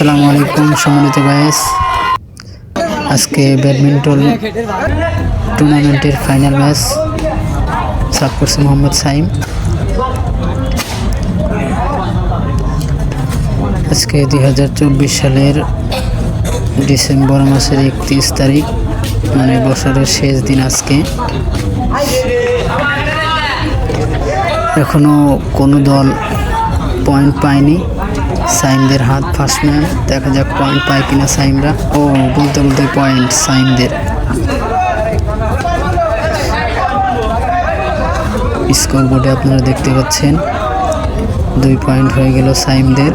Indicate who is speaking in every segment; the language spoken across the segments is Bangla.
Speaker 1: আসসালামু আলাইকুম সম্মানিত গায়েস আজকে ব্যাডমিন্টন টুর্নামেন্টের ফাইনাল ম্যাচ সাফ করছে মোহাম্মদ সাইম। আজকে দুই হাজার চব্বিশ সালের ডিসেম্বর মাসের একত্রিশ তারিখ মানে বছরের শেষ দিন আজকে। এখনও কোনো দল পয়েন্ট পায়নি। সাইমদের হাত ফার্স্ট ম্যান দেখা যাক পয়েন্ট পায় কিনা সাইমরা। ও, বলতে বলতে পয়েন্ট সাইমদের। স্কোর বোর্ডে আপনারা দেখতে পাচ্ছেন, দুই পয়েন্ট হয়ে গেল সাইমদের।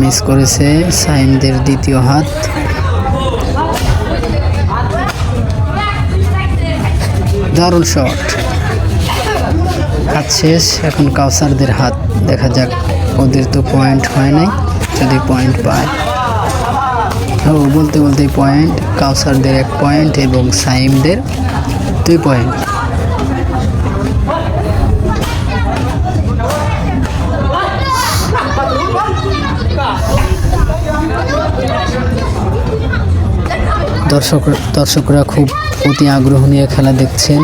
Speaker 1: মিস করেছে সাইমদের দ্বিতীয় হাত। দারুণ শট। হাত শেষ, এখন কাউসারদের হাত। দেখা যাক, ওদের তো পয়েন্ট হয় নাই, যদি পয়েন্ট পায়। ও, বলতে বলতে পয়েন্ট কাউসারদের এক পয়েন্ট এবং সাইমদের দুই পয়েন্ট দর্শক, দর্শকরা খুব অতি আগ্রহ নিয়ে খেলা দেখছেন।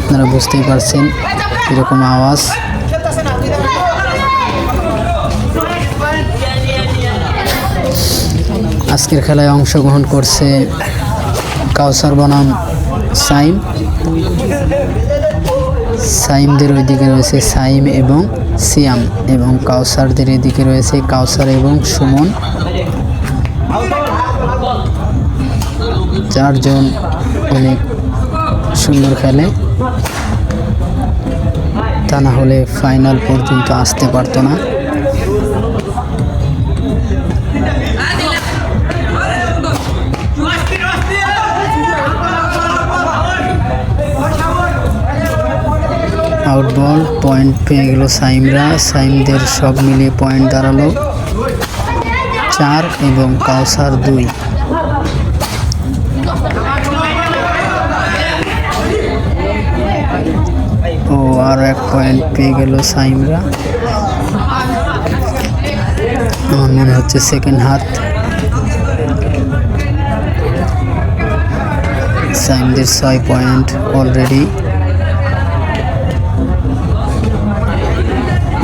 Speaker 1: আপনারা বুঝতেই পারছেন এরকম আওয়াজ। আজকের খেলায় অংশগ্রহণ করছে কাউসার বনাম সাইম। সাইমদের ওইদিকে রয়েছে সাইম এবং সিয়াম এবং কাউসারদের এদিকে রয়েছে কাউসার এবং সুমন। চারজন অনেক সুন্দর খেলে। তা না হলে ফাইনাল পর্যন্ত আসতে পারতো না। আউটবল পয়েন্ট পেয়ে গেল সাইমরা। সাইমদের সব মিলিয়ে পয়েন্ট দাঁড়াল চার এবং কাউসার দুই। আর এক পয়েন্ট পেয়ে গেল সাইমরা। আমার মনে হচ্ছে সেকেন্ড হাত সাইমদের ছয় পয়েন্ট অলরেডি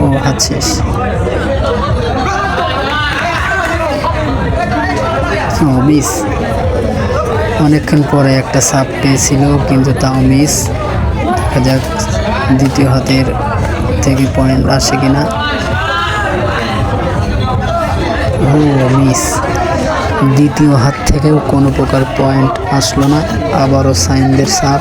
Speaker 1: ও ও মিস অনেকক্ষণ পরে একটা সাপ পেয়েছিল, কিন্তু তাও মিস দেখা যাক। দ্বিতীয় হাতের থেকে পয়েন্ট আসে কিনা? ও, মিস। দ্বিতীয় হাত থেকেও কোনো প্রকার পয়েন্ট আসলো না। আবারও সাইনদের সাপ।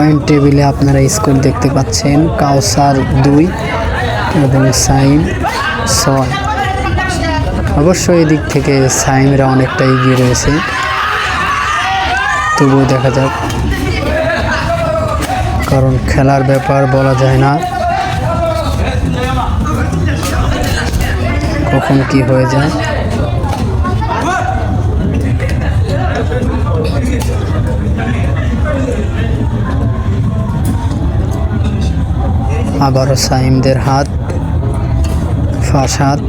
Speaker 1: পয়েন্ট টেবিলে আপনারা স্কোর দেখতে পাচ্ছেন। কাউসার দুই এবং সাইম ছয়। অবশ্য এদিক থেকে সাইমরা অনেকটা এগিয়ে রয়েছে। তবুও দেখা যাক। কারণ খেলার ব্যাপার বলা যায় না। কখন কি হয়ে যায়। আবারও সাইমদের হাত, ফাঁস হাত,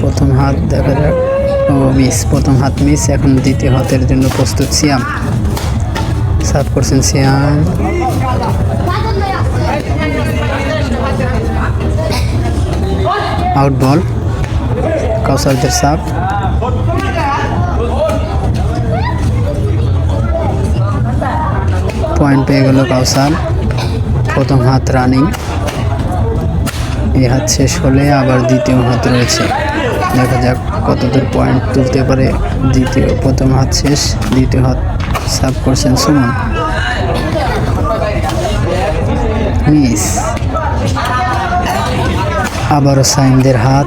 Speaker 1: প্রথম হাত দেখা যাক। ও, মিস, প্রথম হাত মিস, এখন দ্বিতীয় হাতের জন্য প্রস্তুত সিয়াম। সার্ভ করছেন সিয়াম। আউট বল, কাউসারদের সাপ পয়েন্ট পেয়ে গেল কাউসার। প্রথম হাত রানিং। এই হাত শেষ হলে আবার দ্বিতীয় হাত রয়েছে। দেখা যাক কতদূর পয়েন্ট তুলতে পারে দ্বিতীয়, প্রথম হাত শেষ, দ্বিতীয় হাত সাব করছেন সুমন। মিস। আবারও সাইমদের হাত,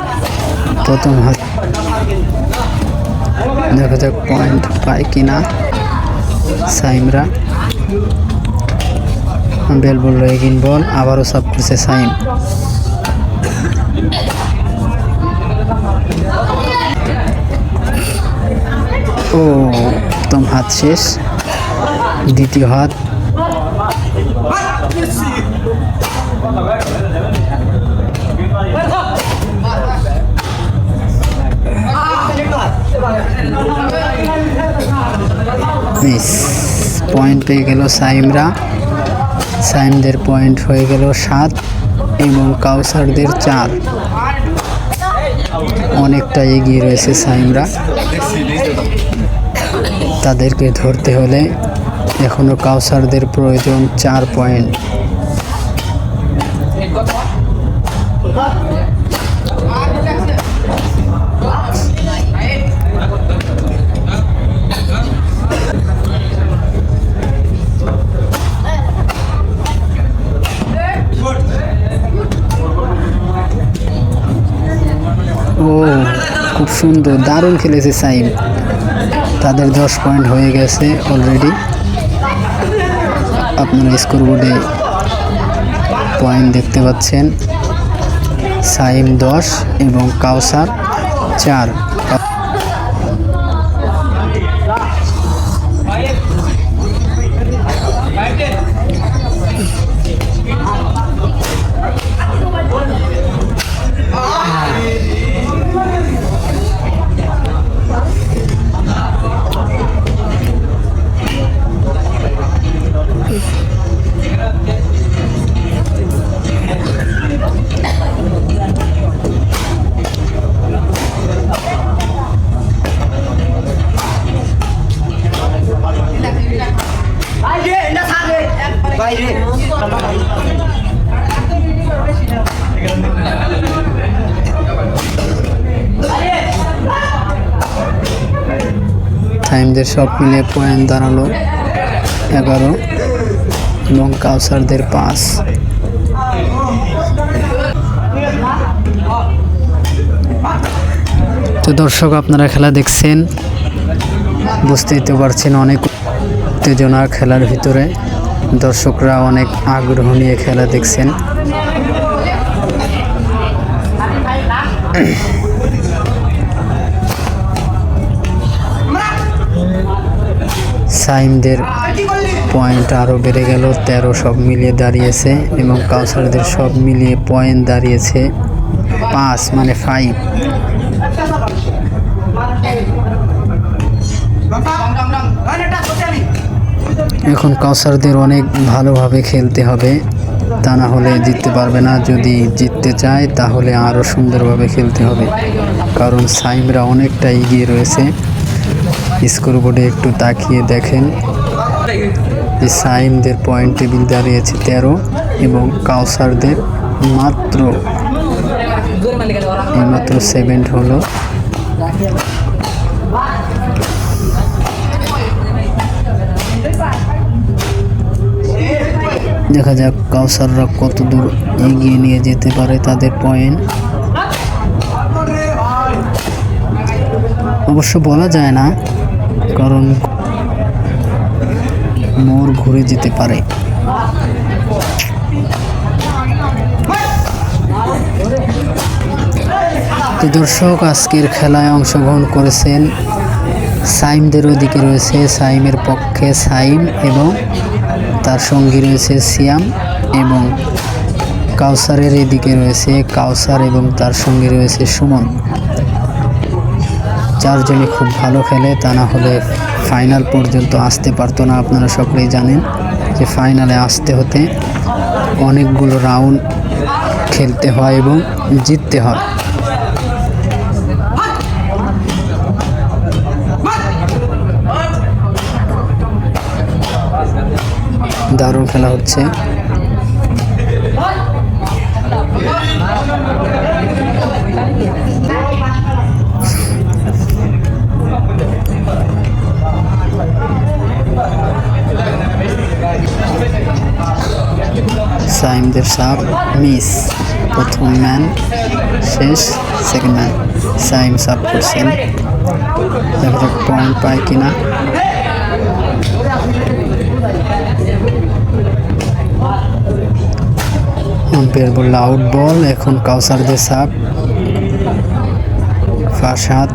Speaker 1: প্রথম হাত। দেখা যাক পয়েন্ট পায় কিনা সাইমরা। বেল বলল এগিন বল আবারও সাব করছে সাইম ও, প্রথম হাত শেষ, দ্বিতীয় হাত। মিস পয়েন্ট পেয়ে গেল সাইমরা। সাইমদের পয়েন্ট হয়ে গেল সাত এবং কাউসারদের চার। অনেকটা এগিয়ে রয়েছে সাইমরা। তাদেরকে ধরতে হলে এখনও কাউসারদের প্রয়োজন চার পয়েন্ট। সুন্দর, দারুণ খেলেছে সাইম। তাদের দশ পয়েন্ট হয়ে গেছে অলরেডি আপনারা স্কোর বোর্ডে পয়েন্ট দেখতে পাচ্ছেন। সাইম দশ এবং কাউসার চার। টাইমদের সব মিলে পয়েন্ট দাঁড়াল এগারো এবং কাউসারদের পাঁচ। তো দর্শক, আপনারা খেলা দেখছেন। বুঝতেই তো পারছেন অনেক উত্তেজনা খেলার ভিতরে। দর্শকরা অনেক আগ্রহ নিয়ে খেলা দেখছেন। সাইমদের পয়েন্ট আরও বেড়ে গেল, তেরো সব মিলিয়ে দাঁড়িয়েছে এবং কাউসারদের সব মিলিয়ে পয়েন্ট দাঁড়িয়েছে পাঁচ মানে ফাইভ এখন কাউসারদের অনেক ভালোভাবে খেলতে হবে। তা না হলে জিততে পারবে না। যদি জিততে চায়, তাহলে আরও সুন্দরভাবে খেলতে হবে। কারণ সাইমরা অনেকটা এগিয়ে রয়েছে। স্কোর বোর্ডে একটু তাকিয়ে দেখেন। যে সাইমদের পয়েন্ট টেবিল দাঁড়িয়েছে তেরো এবং কাউসারদের মাত্র এইমাত্র সেভেন্ট হলো। দেখা যাক কাউসাররা কত দূর এগিয়ে নিয়ে যেতে পারে তাদের পয়েন্ট অবশ্য বলা যায় না, কারণ মোর ঘুরে যেতে পারে। তো দর্শক, আজকের খেলায় অংশগ্রহণ করেছেন সাইমদের ওদিকে রয়েছে সাইমের পক্ষে সাইম এবং তার সঙ্গী রয়েছে সিয়াম এবং কাউসারের এদিকে রয়েছে কাউসার এবং তার সঙ্গী রয়েছে সুমন। চারজনই খুব ভালো খেলে, তা না হলে ফাইনাল পর্যন্ত আসতে পারতো না, আপনারা সকলেই জানেন যে ফাইনালে আসতে হতে অনেকগুলো রাউন্ড খেলতে হয় এবং জিততে হয়। দারুণ খেলা হচ্ছে। সাইমদের সাপ মিস, প্রথম ম্যান, শেষ সেকেন্ড ম্যান সাইম সাপ করছেন। দেখা যাক পয়েন্ট পায় কিনা। আম্পায়ার বলল আউট বল এখন কাউসারদের সাপ। ফার্স্ট হাত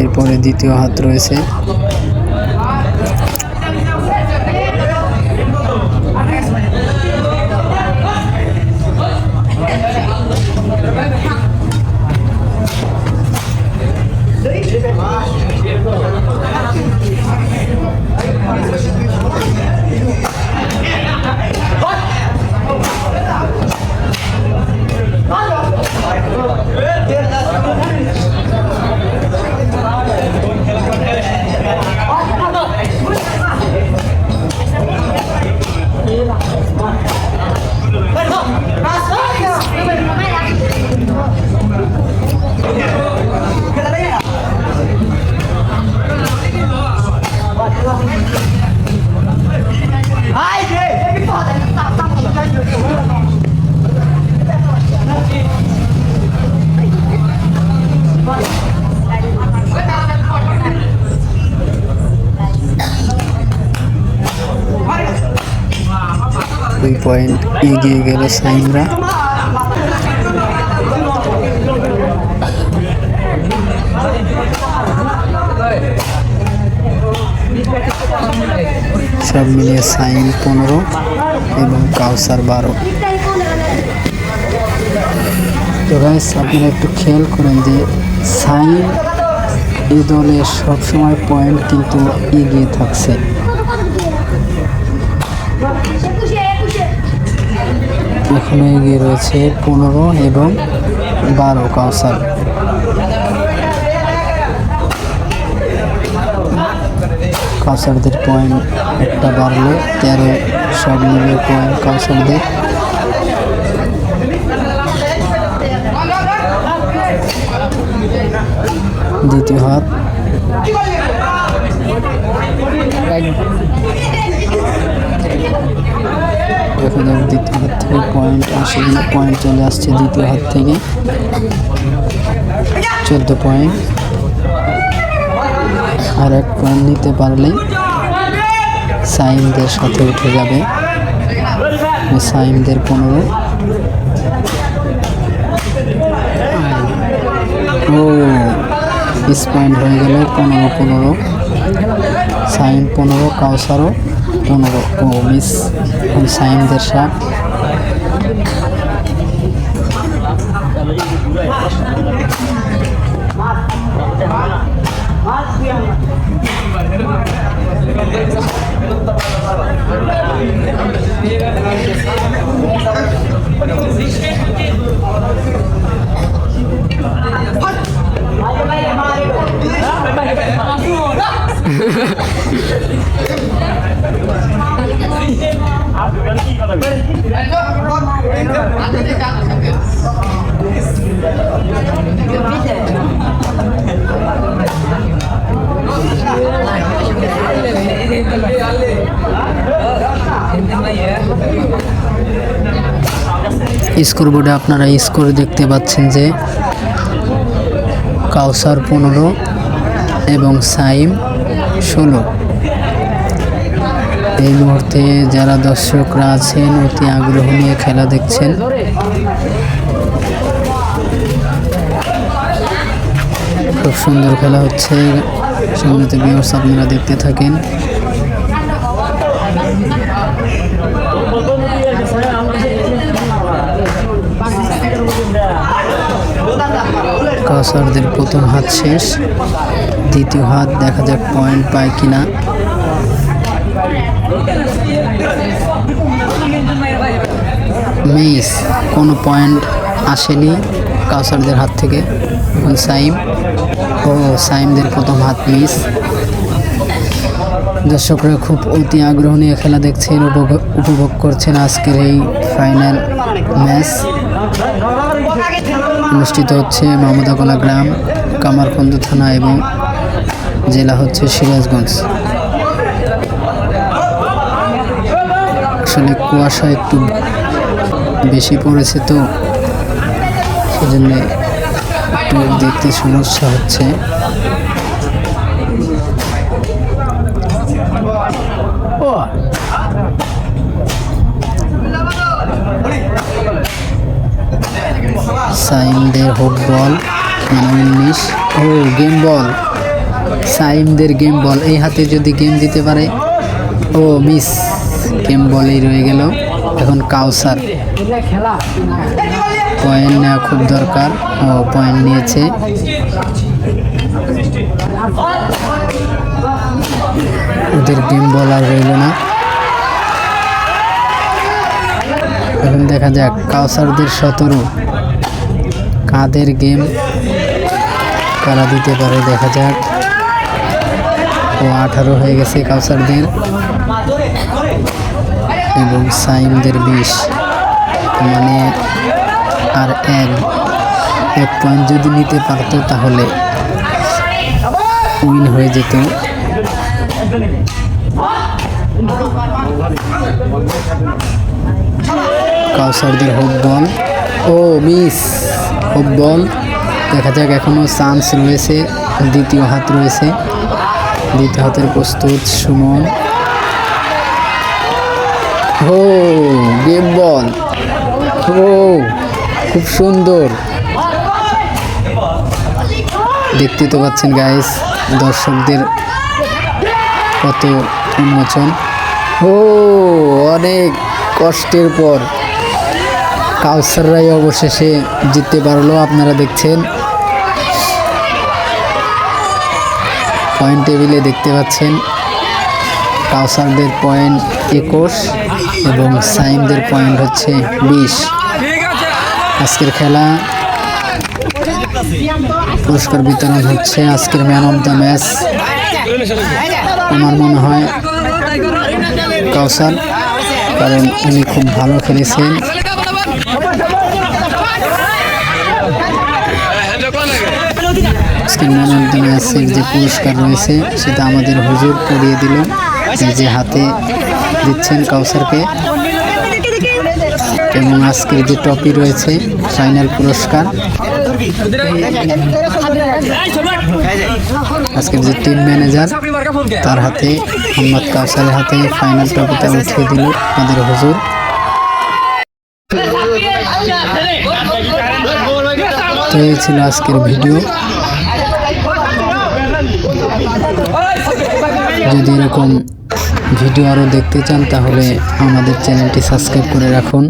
Speaker 1: এরপরে দ্বিতীয় হাত রয়েছে। দুই পয়েন্ট এগিয়ে গেল সাইমরা। সব মিলিয়ে সাইন পনেরো এবং কাউসার বারো। তো গাইস আপনারা একটু খেয়াল করেন যে সাইন এই দলে সবসময় পয়েন্ট কিন্তু এগিয়ে থাকছে। এখনও এগিয়ে রয়েছে পনেরো এবং বারো কাউসার। কাউসারদের পয়েন্ট একটা বাড়লো, তেরো সব মিলিয়ে পয়েন্ট কাউসারদের। দ্বিতীয় হাত। দেখা দ্বিতীয় হাত থেকে পয়েন্ট আসে কিনা পয়েন্ট চলে আসছে দ্বিতীয় হাত থেকে। চোদ্দ পয়েন্ট আর এক পয়েন্ট নিতে পারলেই সাইমদের সাথে উঠে যাবে। সাইমদের পনেরো। ও পয়েন্ট হয়ে গেল, পনেরো পনেরো। সাইম পনেরো, কাউসারও। পনেরো ও মিস এখন সাইমদের সাপ স্কোর বোর্ডে আপনারা স্কোর দেখতে পাচ্ছেন যে কাউসার পনেরো এবং সাইম ষোলো। এই মুহূর্তে যারা দর্শকরা আছেন, অতি আগ্রহ নিয়ে খেলা দেখছেন। খুব সুন্দর খেলা হচ্ছে। সম্মানিত বিয়ার্স আপনারা দেখতে থাকেন। কাসারদের প্রথম হাত শেষ। দ্বিতীয় হাত দেখা যাক পয়েন্ট পায় কিনা। মিস, কোনো পয়েন্ট আসেনি কাউসারদের হাত থেকে। সাইম, ও সাইমদের প্রথম হাত মিস। দর্শকরা খুব অতি আগ্রহ নিয়ে খেলা দেখছেন, উপভোগ করছেন আজকের এই ফাইনাল ম্যাচ অনুষ্ঠিত হচ্ছে মামুদাকলা গ্রাম কামারখন্দ থানা এবং জেলা হচ্ছে সিরাজগঞ্জ। আসলে কুয়াশা একটু বেশি পড়েছে তো, সেজন্য একটু দেখতে সমস্যা হচ্ছে। সাইমদের হোক বল মানে উনিশ। ও, গেম বল। সাইমদের গেম বল, এই হাতে যদি গেম দিতে পারে, ও, মিস। গেম বলেই রয়ে গেল। এখন কাউসার। পয়েন্ট নেওয়া খুব দরকার। ও পয়েন্ট নিয়েছে। ওদের গেম বল আর রইল না। এখন দেখা যাক, কাউসারদের সতেরো। কাদের গেম কারা দিতে পারে দেখা যাক। ও, আঠারো হয়ে গেছে কাউসারদের। এবং সাইমদের বিশ। মানে আর এক এক পয়েন্ট যদি নিতে পারতো তাহলে উইন হয়ে যেত। কাউসারদের হোপ বল। ও, মিস, হোপ বল। দেখা যাক এখনও চান্স রয়েছে। দ্বিতীয় হাত রয়েছে। দ্বিতীয় হাতের প্রস্তুত সুমন। ও, গেম বল। ও খুব সুন্দর। দেখতে তো পাচ্ছেন গাইস দর্শকদের কত উন্মোচন। ও, অনেক কষ্টের পর কাউসাররাই অবশেষে জিততে পারল, আপনারা দেখছেন। পয়েন্ট টেবিলে দেখতে পাচ্ছেন। কাউসারদের পয়েন্ট একুশ এবং সাইমদের পয়েন্ট হচ্ছে বিশ। আজকের খেলা পুরস্কার বিতরণ হচ্ছে আজকের ম্যান অফ দ্য ম্যাচ। আমার মনে হয় কাউসার, কারণ উনি খুব ভালো খেলেছেন। আজকের ম্যান অফ দ্য ম্যাচের যে পুরস্কার রয়েছে, সেটা আমাদের হুজুর পরিয়ে দিল। যে হাতে দিচ্ছেন কাউসারকে। এবং আজকের যে টপি রয়েছে, ফাইনাল পুরস্কার। আজকের যে টিম ম্যানেজার তার হাতে, মোহাম্মদ কাউসারের হাতে ফাইনাল টপিটা উঠিয়ে দিল আমাদের হুজুর। তো এই ছিল আজকের ভিডিও যদি এরকম ভিডিও আরও দেখতে চান তাহলে আমাদের চ্যানেলটি সাবস্ক্রাইব করে রাখুন।